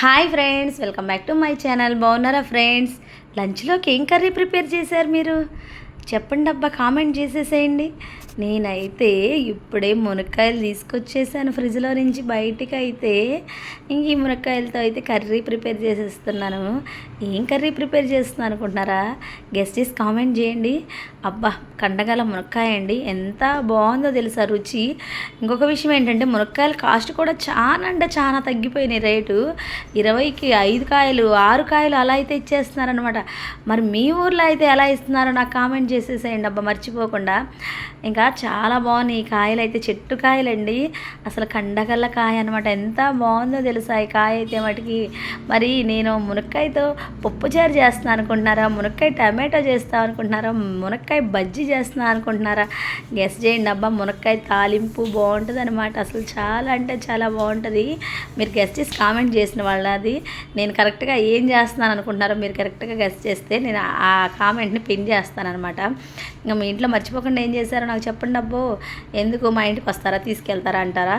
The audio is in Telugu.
Hi friends welcome back to my channel. బాగున్నారా ఫ్రెండ్స్? లంచ్లోకి ఏం కర్రీ ప్రిపేర్ చేశారు మీరు? చెప్పండి అబ్బా కామెంట్ చేసేసేయండి. నేనైతే ఇప్పుడే మునక్కాయలు తీసుకొచ్చేసాను ఫ్రిడ్జ్లో నుంచి బయటికి అయితే ఇంక ఈ మునక్కాయలతో అయితే కర్రీ ప్రిపేర్ చేసేస్తున్నాను. ఏం కర్రీ ప్రిపేర్ చేస్తున్నాను అనుకుంటున్నారా? గెస్ట్ చేసి కామెంట్ చేయండి. అబ్బా కండగల మునక్కాయ అండి. ఎంత బాగుందో తెలుసా రుచి. ఇంకొక విషయం ఏంటంటే మునక్కాయల కాస్ట్ కూడా చాలా అంటే చాలా తగ్గిపోయినాయి రేటు. ఇరవైకి ఐదు కాయలు ఆరు కాయలు అలా అయితే ఇచ్చేస్తున్నారనమాట మరి మీ ఊర్లో అయితే ఎలా ఇస్తున్నారో నాకు కామెంట్ చేసేసేయండి అబ్బా మర్చిపోకుండా. ఇంకా చాలా బాగున్నాయి ఈ కాయలు అయితే చెట్టు కాయలండి. అసలు కండగల్ల కాయ అనమాట ఎంత బాగుందో తెలుసా ఈ కాయ అయితే మటుకి. మరి నేను మునక్కాయతో పప్పుచారు చేస్తున్నాను అనుకుంటున్నారా? మునక్కాయ టమాటో చేస్తాను అనుకుంటున్నారా? మునక్కాయ బజ్జీ చేస్తున్నా అనుకుంటున్నారా? గెస్ చేయండి అబ్బా మునక్కాయ తాలింపు బాగుంటుంది అనమాట అసలు చాలా అంటే చాలా బాగుంటుంది. మీరు గెస్ట్ చేసి కామెంట్ చేసిన వాళ్ళది. నేను కరెక్ట్గా ఏం చేస్తున్నాను అనుకుంటున్నారో మీరు కరెక్ట్గా గెస్ట్ చేస్తే నేను ఆ కామెంట్ని పిన్ చేస్తాను అనమాట ఇంకా మీ ఇంట్లో మర్చిపోకుండా ఏం చేశారో నాకు చెప్పండి చెప్పండి అబ్బో. ఎందుకు మా ఇంటికి వస్తారా? తీసుకెళ్తారా అంటారా?